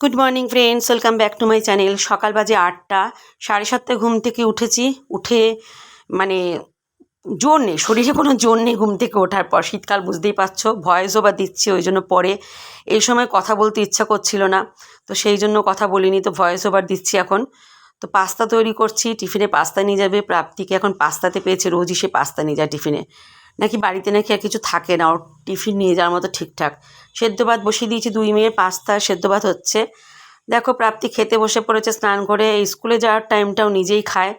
Good morning friends welcome back to my channel সকাল বাজে আটটা। সাড়ে সাতটায় ঘুম থেকে উঠেছি। উঠে মানে জোর নেই। শরীরে কোনো জোর নেই ঘুম থেকে ওঠার পর। শীতকাল বুঝতেই পারছ। ভয়েস ওভার দিচ্ছি, ওই জন্য পরে। এই সময় কথা বলতে ইচ্ছা করছিল না। তো সেই জন্য কথা বলিনি, তো ভয়েস ওভার দিচ্ছি এখন। তো পাস্তা তৈরি করছি। টিফিনে পাস্তা নিয়ে যাবে। প্রাপ্তিকে এখন পাস্তাতে পেয়েছে। রোজই সে পাস্তা নিয়ে যায় টিফিনে। নাকি বাড়িতে নাকি আর কিছু থাকে না, ওর টিফিন নিয়ে যাওয়ার মতো ঠিকঠাক। সেদ্ধ ভাত বসিয়ে দিয়েছি দুই মেয়ের পাস্তা, সেদ্ধ ভাত হচ্ছে। দেখো, প্রাপ্তি খেতে বসে পড়েছে স্নান করে স্কুলে যাওয়ার টাইমটাও নিজেই খায়।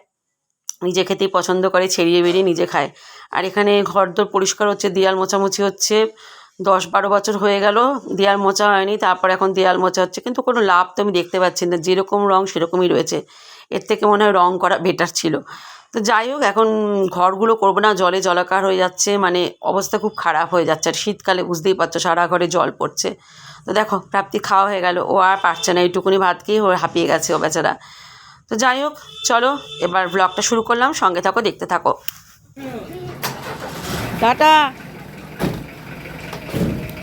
নিজে খেতেই পছন্দ করে, ছেড়িয়ে বেরিয়ে নিজে খায়। আর এখানে ঘরদোর পরিষ্কার হচ্ছে, দেয়াল মোছামুছি হচ্ছে, দশ বারো বছর হয়ে গেল, দেয়াল মোচা হয়নি, তারপর এখন দেয়াল মোচা হচ্ছে। কিন্তু কোনো লাভ তো আমি দেখতে পাচ্ছি না, যেরকম রঙ সেরকমই রয়েছে। এর থেকে মনে হয় রঙ করা বেটার ছিল। তো যাই হোক এখন ঘরগুলো করব না জলে জলাকার হয়ে যাচ্ছে মানে অবস্থা খুব খারাপ হয়ে যাচ্ছে। আর শীতকালে বুঝতেই পারছ সারা ঘরে জল পড়ছে। তো দেখো প্রাপ্তি খাওয়া হয়ে গেল ও আর পারছে না এইটুকুনি ভাত খেয়ে ও হাঁপিয়ে গেছে ও বেচারা। তো যাই হোক চলো এবার ব্লগটা শুরু করলাম সঙ্গে থাকো দেখতে থাকো। টাটা।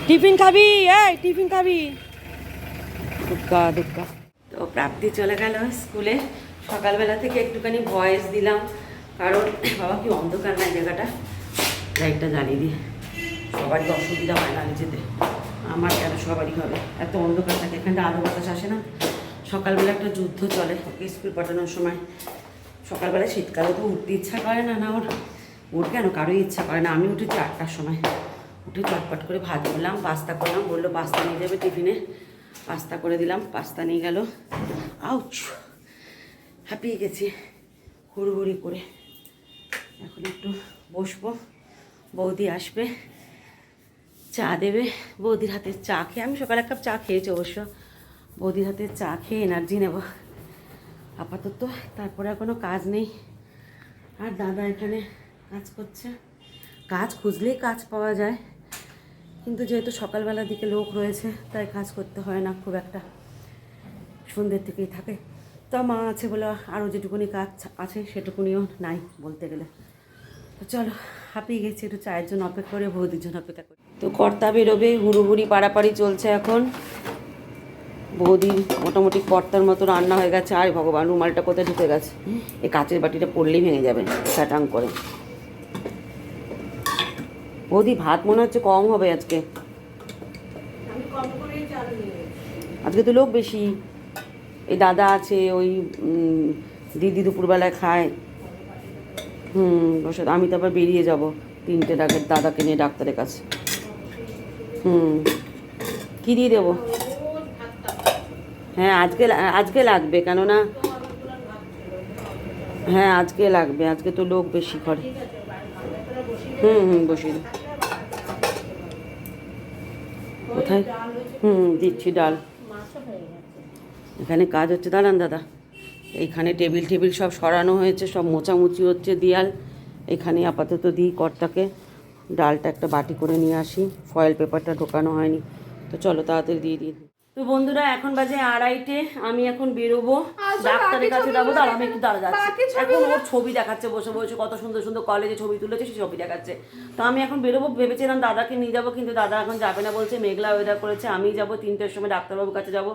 টিফিন খাবি? এই টিফিন খাবি। দুগ্গা দুগ্গা। তো প্রাপ্তি চলে গেল স্কুলে। সকালবেলা থেকে একটুখানি ভয়েস দিলাম, কারণ বাবা কি অন্ধকার না জায়গাটা? লাইটটা জ্বালিয়ে দিই। সবারই অসুবিধা হয় না যেতে। আমার কেন সবারই হবে? এত অন্ধকার থাকে, এখানটা আলো বাতাস আসে না। সকালবেলা একটা যুদ্ধ চলে স্কুল পাঠানোর সময়। সকালবেলা শীতকালে তো উঠতে ইচ্ছা করে না না ওর। ওর কেন? কারোই ইচ্ছা করে না। আমি উঠেছি আটটার সময়। উঠে চটপট করে ভাত করলাম পাস্তা করলাম, বলল পাস্তা নিয়ে যাবে টিফিনে। পাস্তা করে দিলাম, পাস্তা নিয়ে গেল। আউচ! হাঁপিয়ে গেছি হুড়ুহুড়ি করে। এখন একটু বসবো। বৌদি আসবে। চা দেবে। বৌদির হাতে চা খেয়ে, আমি সকালে এক কাপ চা খেয়েছি অবশ্য। বৌদির হাতে চা খেয়ে এনার্জি নেব। আপাতত তারপরে আর কোনো কাজ নেই। আর দাদা এখানে কাজ করছে। কাজ খুঁজলেই কাজ পাওয়া যায়। কিন্তু যেহেতু সকালবেলার দিকে লোক রয়েছে, তাই কাজ করতে হয় না খুব একটা। সন্ধ্যের থেকেই থাকে। তা মা আছে বলে আরও যেটুকুনি কাজ আছে সেটুকুনিও নাই বলতে গেলে। তো চলো হাঁপিয়ে গেছি একটু চায়ের জন্য অপেক্ষা করে বৌদির জন্য অপেক্ষা করি। তো কর্তা বেরোবে হুড়ুহুড়ি পাড়াপাড়ি চলছে এখন। বৌদি মোটামুটি কর্তার মতো রান্না হয়ে গেছে আর ভগবান রুমালটা কোথায় ঢুকে গেছে? এই কাঁচের বাটিটা পড়লেই ভেঙে যাবে স্যাটাং করে। বৌদি ভাত মনে হচ্ছে কম হবে আজকে। আজকে তো লোক বেশি। এই দাদা আছে, ওই দিদি দুপুরবেলায় খায়। হুম, বসে, আমি তো আবার বেরিয়ে যাব তিনটে ডাকের দাদাকে নিয়ে ডাক্তারের কাছে। হুম, কী দিয়ে দেবো? হ্যাঁ আজকে আজকে লাগবে, কেননা হ্যাঁ আজকে লাগবে, আজকে তো লোক বেশি করে হুম হুম, বসিয়ে। কোথায়? হুম, দিচ্ছি ডাল। এখানে কাজ হচ্ছে দাঁড়ান দাদা। এইখানে টেবিল টেবিল সব সরানো হয়েছে সব মোচামুচি হচ্ছে দেয়াল। এখানে আপাতত দিই কর্তাকে। ডালটা একটা বাটি করে নিয়ে আসি ফয়েল পেপারটা ঢোকানো হয়নি। তো চলো তাড়াতাড়ি দিয়ে দিই। তো বন্ধুরা এখন বাজে আড়াইটে আমি এখন বেরোবো। ডাক্তারের কাছে যাব দাঁড়া আমি একটু দাঁড়া যাচ্ছি। এখন ওর ছবি দেখাচ্ছে বসে বসে কত সুন্দর সুন্দর কলেজে ছবি তুলেছে সে ছবি দেখাচ্ছে। তো আমি এখন বেরোবো ভেবেছিলাম দাদাকে নিয়ে যাব কিন্তু দাদা এখন যাবে না বলছে মেঘলা ওয়েদার করেছে আমি যাব তিনটের সময় ডাক্তারবাবুর কাছে যাব।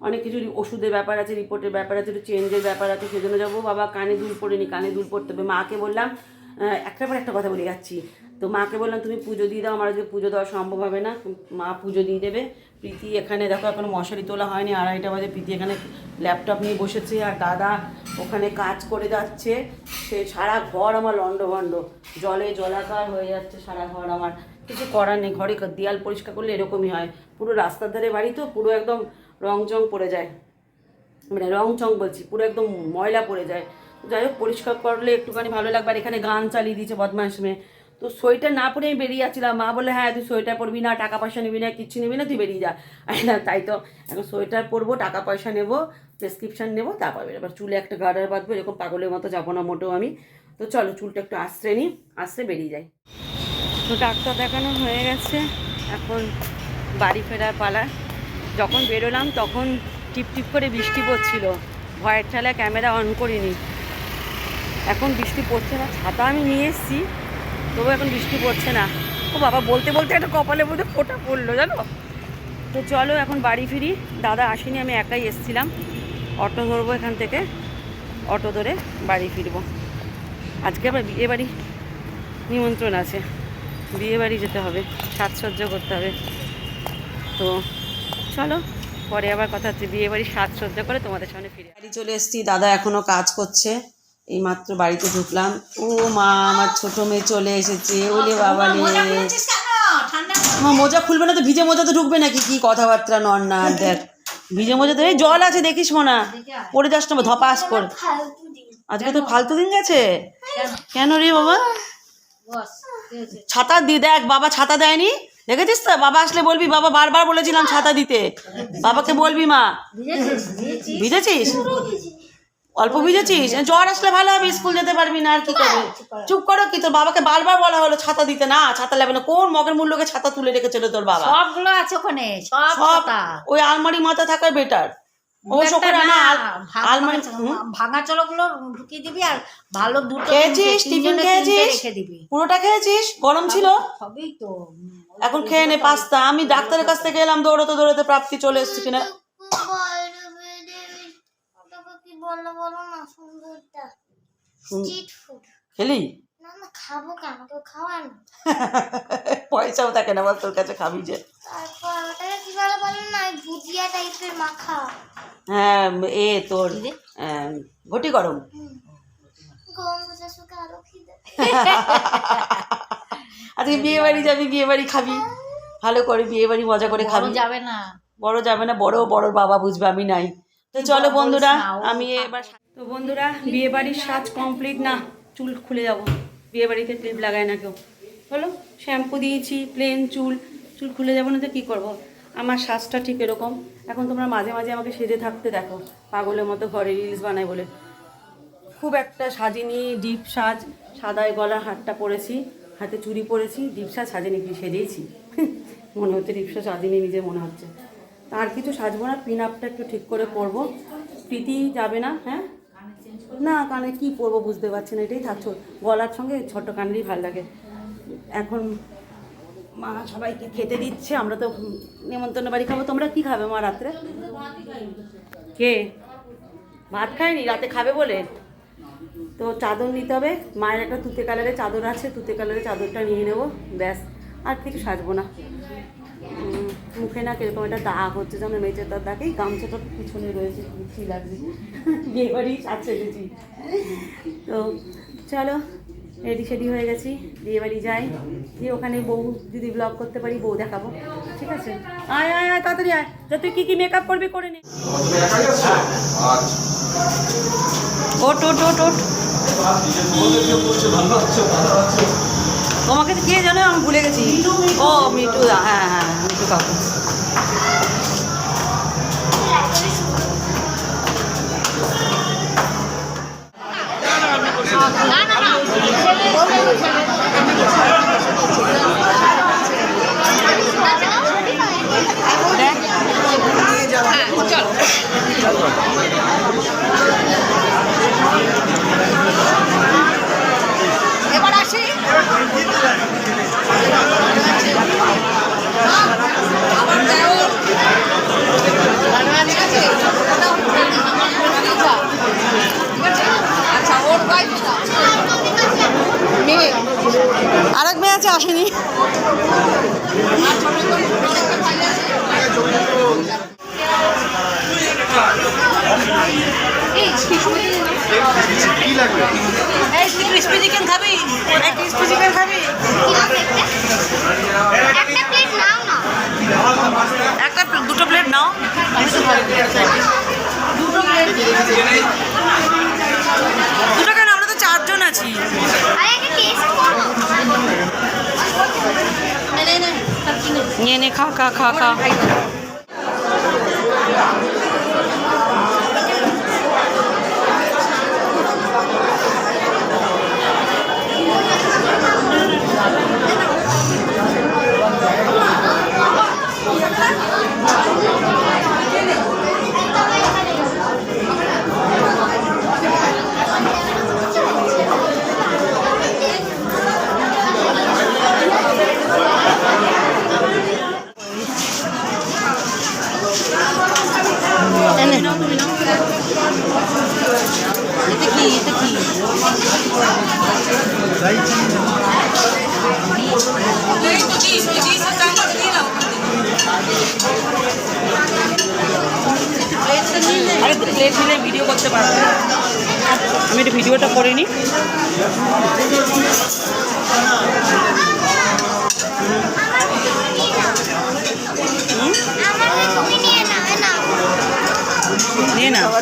অনেক কিছু ওষুধের ব্যাপার আছে রিপোর্টের ব্যাপার আছে একটু চেঞ্জের ব্যাপার আছে সেজন্য যাব। বাবা কানে দুল পড়েনি কানে দুল পড়তে হবে। মাকে বললাম আহ, একটার পর একটা কথা বলে যাচ্ছি। তো মাকে বললাম তুমি পুজো দিয়ে দাও আমার আজকে পুজো দেওয়া সম্ভব হবে না। মা পুজো দিয়ে দেবে। প্রীতি এখানে দেখো এখনও মশারি তোলা হয়নি আড়াইটা বাজে। প্রীতি এখানে ল্যাপটপ নিয়ে বসেছে আর দাদা ওখানে কাজ করে যাচ্ছে। সে সারা ঘর আমার লন্ডভন্ড জলে জলাকার হয়ে যাচ্ছে সারা ঘর আমার। কিছু করার নেই ঘরে দেয়াল পরিষ্কার করলে এরকমই হয়। পুরো রাস্তার ধারে বাড়ি তো পুরো একদম রং চং পড়ে যায়। মানে রং চং বলছি পুরো একদম ময়লা পড়ে যায়। যাই হোক পরিষ্কার করলে একটুখানি ভালো লাগবে। আর এখানে গান চালিয়ে দিয়েছে বদমাস মেয়ে। তো সোয়েটার না পরে আমি বেরিয়ে যাচ্ছিলাম মা বলে হ্যাঁ তুই সোয়েটার পরবি না টাকা পয়সা নিবি না কিচ্ছু নিবি না তুই বেরিয়ে যা। বললাম, তাই তো এখন সোয়েটার পরবো টাকা পয়সা নেব প্রেসক্রিপশান নেব তারপর। এবার চুলে একটা গার্ডার বাঁধবো এরকম পাগলের মতো যাব না মোটেও আমি। তো চলো চুলটা একটু আশ্রে নিই আশ্রে বেরিয়ে যাই। তো ডাক্তার দেখানো হয়ে গেছে। এখন বাড়ি ফেরার পালা। যখন বেরোলাম, তখন টিপ টিপ করে বৃষ্টি পড়ছিল। ভয়ের ঠেলা ক্যামেরা অন করিনি। এখন বৃষ্টি পড়ছে না, ছাতা আমি নিয়ে এসেছি, তবু এখন বৃষ্টি পড়ছে না। ও বাবা, বলতে বলতে একটা কপালের মধ্যে ফোঁটা পড়ল, জানো? তো চলো এখন বাড়ি ফিরি। দাদা আসেনি, আমি একাই এসছিলাম। অটো ধরবো এখান থেকে, অটো ধরে বাড়ি ফিরবো। আজকে আবার বিয়ে বাড়ি নিমন্ত্রণ আছে। বিয়ে বাড়ি যেতে হবে, সাজসজ্জা করতে হবে। তো চলো পরে আবার কথা হচ্ছে বিয়ে বাড়ির সাজসজ্জা করে তোমাদের সামনে ফিরে বাড়ি চলে এসেছি দাদা এখনও কাজ করছে এই মাত্র বাড়িতে ঢুকলাম। ও মা আমার ছোট মেয়ে চলে এসেছে ওলে বাবা মা মোজা খুলবে না তো ভিজে মোজা তো ঢুকবে নাকি? কি কথাবার্তা নন না দেখ। ভিজে মোজা তো এই জল আছে দেখিস মোনা। পড়ে যাস না ধপাস কর। আজকে তো ফালতু দিন গেছে? কেন? রে বাবা? ছাতা দি দেখ বাবা ছাতা দেয়নি? দেখেছিস তো? বাবা আসলে বলবি বাবা বারবার বলেছিলাম ছাতা দিতে। বাবাকে বলবি মা। ভিজেছিস? অল্প ভিজেছিস? জ্বর আসলে ভালো হবে স্কুল যেতে পারবি না আর কি করবি? চুপ করো কি? তোর বাবাকে বারবার বলা হলো ছাতা দিতে। না ছাতা লাগবে না। কোন মগের মূল্যকে ছাতা তুলে রেখেছিল তোর বাবা? সবগুলো আছে ওখানে সব ওই আলমারি মাথা থাকার বেটার অবশ্য করে না আল- আলমারি হুম? ভাঙা চলগুলো ঢুকিয়ে দিবি আর ভালো দুটো খেয়েছিস? টিফিন খেয়েছিস? পুরোটা খেয়েছিস? গরম ছিল? সবই তো এখন খেয়ে নে পাস্তা। আমি ডাক্তারের কাছ থেকে এলাম দৌড়তে দৌড়তে প্রাপ্তি চলে এসছে কিনা। খেলি? না না খাব কেন কেউ খাওয়ানো পয়সাও থাকে না বল তোর কাছে খাবি যে। তারপর কি বলে না ভুজিয়া টাইপের মাখা। হ্যাঁ এ তোর আহ, ঘটি গরম। আরও আজকে বিয়ে বাড়ি যাবি বিয়ে বাড়ি খাবি। ভালো করে বিয়ে বাড়ি মজা করে খাবি। যাবে না। বড় যাবে না বড় বড় বাবা বুঝবে আমি নাই। তো চলো বন্ধুরা আমি এবার তো বন্ধুরা বিয়ে বাড়ির সাজ কমপ্লিট না চুল খুলে যাব। বিয়ে বাড়িতে ক্লিপ লাগায় না কেউ। হলো শ্যাম্পু দিয়েছি প্লেন চুল। চুল খুলে যাব না তো কী করব? আমার সাজটা ঠিক এরকম। এখন তোমরা মাঝে মাঝে আমাকে সেজে থাকতে দেখো। পাগলের মতো ঘরে রিলস বানাই বলে। খুব একটা সাজিনি, ডিপ সাজ, সাদায় গলার হারটা পরেছি, হাতে চুড়ি পরেছি, ডিপ সাজ সাজিনি, কি সেজেইছি? মনে হচ্ছে ডিপ সাজ সাজিনি নিজে, মনে হচ্ছে। আর কিছু সাজবো না পিন আপটা একটু ঠিক করে পরবো। প্রীতি যাবে না হ্যাঁ? না, কানে কি পরবো বুঝতে পারছি না, এটাই থাকছো গলার সঙ্গে ছোট কানেরই ভালো লাগে। এখন মা সবাইকে খেতে দিচ্ছে, আমরা তো নেমন্তন্ন বাড়ি খাব। তোমরা কি খাবে মা রাত্রে? কে? ভাত খায়নি? রাতে খাবে বলে? তো চাদর নিতে হবে। মায়ের একটা তুতে কালারের চাদর আছে, তুতে কালারের চাদরটা নিয়ে নেব, ব্যাস। আর কিছু সাজবো না। মুখে না কীরকম একটা দাগ হচ্ছে যেন মেচে তার দাগেই, গামছাটা পিছনে রয়েছে, কি লাগছে বিয়ে বাড়ি সাজ সেজেছি তো চলো রেডি সেডি হয়ে গেছি, বিয়ে বাড়ি যাই। দিয়ে ওখানে বউ, যদি ব্লগ করতে পারি, বউ দেখাবো। ঠিক আছে? আয় আয় আয়, তাড়াতাড়ি আয় যা তুই কী কী মেকআপ করবি করে নে। তোমাকে কে জানো আমি ভুলে গেছি? ও মিটু হ্যাঁ হ্যাঁ মিটু কাকু। right দেখ আর এক মেয়ে আছে আসেনি। ক্রিসপি চিকেন খাবি? ক্রিসপি চিকেন খাবি? একটা প্লেট নাও দুটো প্লেট নিয়ে নে খা খা খা খা এতে কি এতে কি ভিডিও করতে আমি একটু ভিডিওটা করে নিই আমার তুমি নিয়ে নাও এ নাও নিয়ে না নিচ্ছি তোমার ভিডিও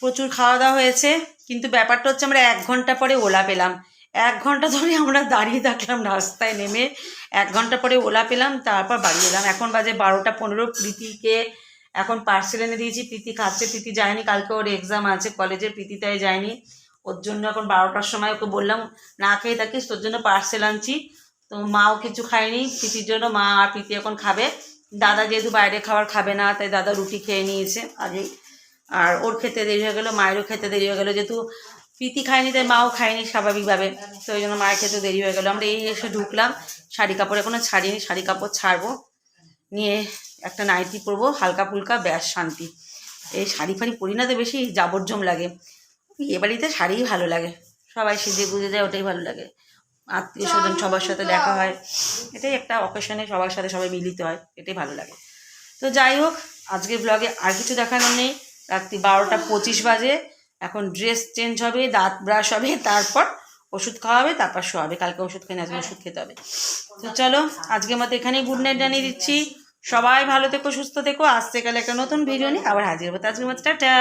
প্রচুর খাওয়া দাওয়া হয়েছে, কিন্তু ব্যাপারটা হচ্ছে আমরা এক ঘণ্টা পরে ওলা পেলাম। এক ঘণ্টা ধরে আমরা দাঁড়িয়ে থাকলাম রাস্তায় নেমে, এক ঘণ্টা পরে ওলা পেলাম, তারপর বাড়ি এলাম। এখন বাজে বারোটা পনেরো, প্রীতিকে এখন পার্সেল এনে দিয়েছি। প্রীতি খাচ্ছে, প্রীতি যায়নি, কালকে ওর এক্সাম আছে কলেজে প্রীতি তাই যায়নি। ওর জন্য এখন বারোটার সময় ওকে বললাম, না খেয়ে থাকিস, তোর জন্য পার্সেল আনছি। তো মাও কিছু খায়নি, প্রীতির জন্য মা আর প্রীতি এখন খাবে। দাদা যেহেতু বাইরে খাবার খাবে না, তাই দাদা রুটি খেয়ে নিয়েছে, আগেই আর ওর খেতে দেরি হয়ে গেলো, মায়েরও খেতে দেরি হয়ে গেলো, যেহেতু প্রীতি খায়নি তাই মাও খায়নি স্বাভাবিকভাবে, তো ওই জন্য মায়ের খেতে দেরি হয়ে গেলো। আমরা এই এসে ঢুকলাম, শাড়ি কাপড় এখনও ছাড়িনি, শাড়ি কাপড় ছাড়বো, নিয়ে একটা নাইটি পরবো, হালকা ফুলকা, ব্যাস, শান্তি। এই শাড়ি ফাড়ি পরি না তো বেশি, জাবরজম লাগে। এ বাড়িতে শাড়িই ভালো লাগে, সবাই সেজে গুজে যায়, ওটাই ভালো লাগে। আত্মীয় স্বজন সবার সাথে দেখা হয়, এটাই একটা অকেশনে সবার সাথে সবাই মিলিত হয়, এটাই ভালো লাগে। তো যাই হোক, আজকের ব্লগে আর কিছু দেখানোর নেই। রাত্রি বারোটা পঁচিশ বাজে। এখন ড্রেস চেঞ্জ হবে, দাঁত ব্রাশ হবে, তারপর ওষুধ খাওয়া হবে তারপর শোয়াবে। কালকে ওষুধ খেয়ে আজকে ওষুধ খেতে হবে। তো চলো আজকে মতো এখানেই গুড নাইট জানিয়ে দিচ্ছি। সবাই ভালো থেকো, সুস্থ থেকো। আসতে গেলে একটা নতুন ভিডিও নিয়ে আবার হাজির হব। তো আজকের মতো, টাটা।